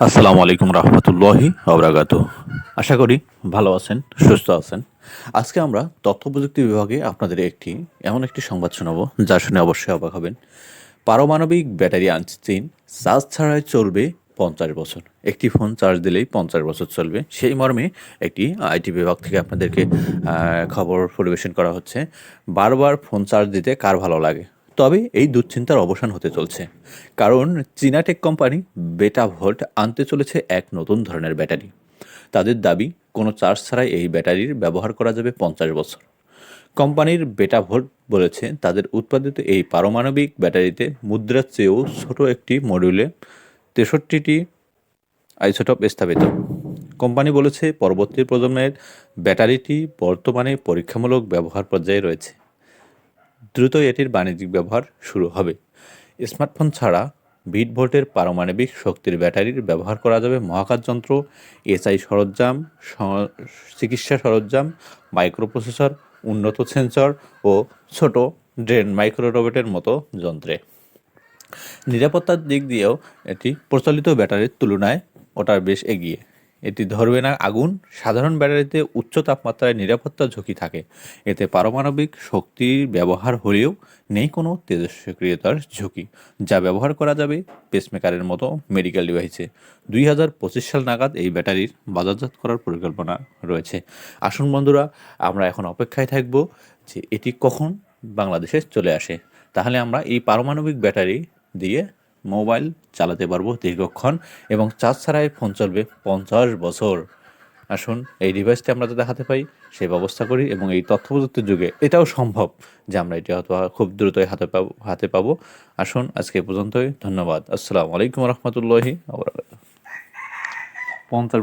আসসালামু আলাইকুম রহমতুল্লাহি আবরাকাত আশা করি ভালো আছেন, সুস্থ আছেন। আজকে আমরা তথ্য প্রযুক্তি বিভাগে আপনাদের একটি, এমন একটি সংবাদ শোনাবো, যা শুনে অবশ্যই অবাক হবেন। পারমাণবিক ব্যাটারি আনছে চীন চার্জ ছাড়াই চলবে পঞ্চাশ বছর। একটি ফোন চার্জ দিলেই পঞ্চাশ বছর চলবে। সেই মর্মে একটি আইটি বিভাগ থেকে আপনাদেরকে খবর পরিবেশন করা হচ্ছে। বারবার ফোন চার্জ দিতে কার ভালো লাগে? তবে এই দুশ্চিন্তার অবসান হতে চলছে। কারণ চীনাটেক কোম্পানি বেটা ভোল্ট আনতে চলেছে এক নতুন ধরনের ব্যাটারি। তাদের দাবি, কোনো চার্জ ছাড়াই এই ব্যাটারির ব্যবহার করা যাবে পঞ্চাশ বছর। কোম্পানির বেটা ভোল্ট বলেছে, তাদের উৎপাদিত এই পারমাণবিক ব্যাটারিতে মুদ্রার চেয়েও ছোট একটি মডিউলে তেষট্টিটি আইসোটপ স্থাপিত। কোম্পানি বলেছে, পরবর্তী প্রজন্মের ব্যাটারিটি বর্তমানে পরীক্ষামূলক ব্যবহার পর্যায়ে রয়েছে। দ্রুত এটির বাণিজ্যিক ব্যবহার শুরু হবে। স্মার্টফোন ছাড়া বিট ভোল্টের পারমাণবিক শক্তির ব্যাটারির ব্যবহার করা যাবে মহাকাশ যন্ত্র, এসআই সরঞ্জাম চিকিৎসা সরঞ্জাম, মাইক্রোপ্রসেসর, উন্নত সেন্সর ও ছোট ড্রেন মাইক্রো রোবটের মতো যন্ত্রে। নিরাপত্তার দিক দিয়েও এটি প্রচলিত ব্যাটারির তুলনায় ওটা বেশ এগিয়ে। এটি ধরবে না আগুন। সাধারণ ব্যাটারিতে উচ্চ তাপমাত্রায় নিরাপত্তা ঝুঁকি থাকে। এতে পারমাণবিক শক্তির ব্যবহার হলেও নেই কোনো তেজস্ক্রিয়তার ঝুঁকি, যা ব্যবহার করা যাবে পেসমেকারের মতো মেডিকেল ডিভাইসে দুই হাজার পঁচিশ সাল নাগাদ এই ব্যাটারির বাজারজাত করার পরিকল্পনা রয়েছে। আসুন বন্ধুরা, আমরা এখন অপেক্ষায় থাকব যে এটি কখন বাংলাদেশে চলে আসে। তাহলে আমরা এই পারমাণবিক ব্যাটারি দিয়ে মোবাইল চালাতে পারব দীর্ঘক্ষণ এবং চার্জ ছাড়াই ফোন চলবে পঞ্চাশ বছর। আসুন, এই ডিভাইসটি আমরা যাতে হাতে পাই, সে ব্যবস্থা করি এবং এই তথ্য প্রযুক্তির যুগে এটাও সম্ভব যে আমরা এটি হয়তো খুব দ্রুতই হাতে পাবো হাতে পাবো। আসুন, আজকে পর্যন্তই। ধন্যবাদ। আসসালামু আলাইকুম রহমতুল্লাহি পঞ্চাশ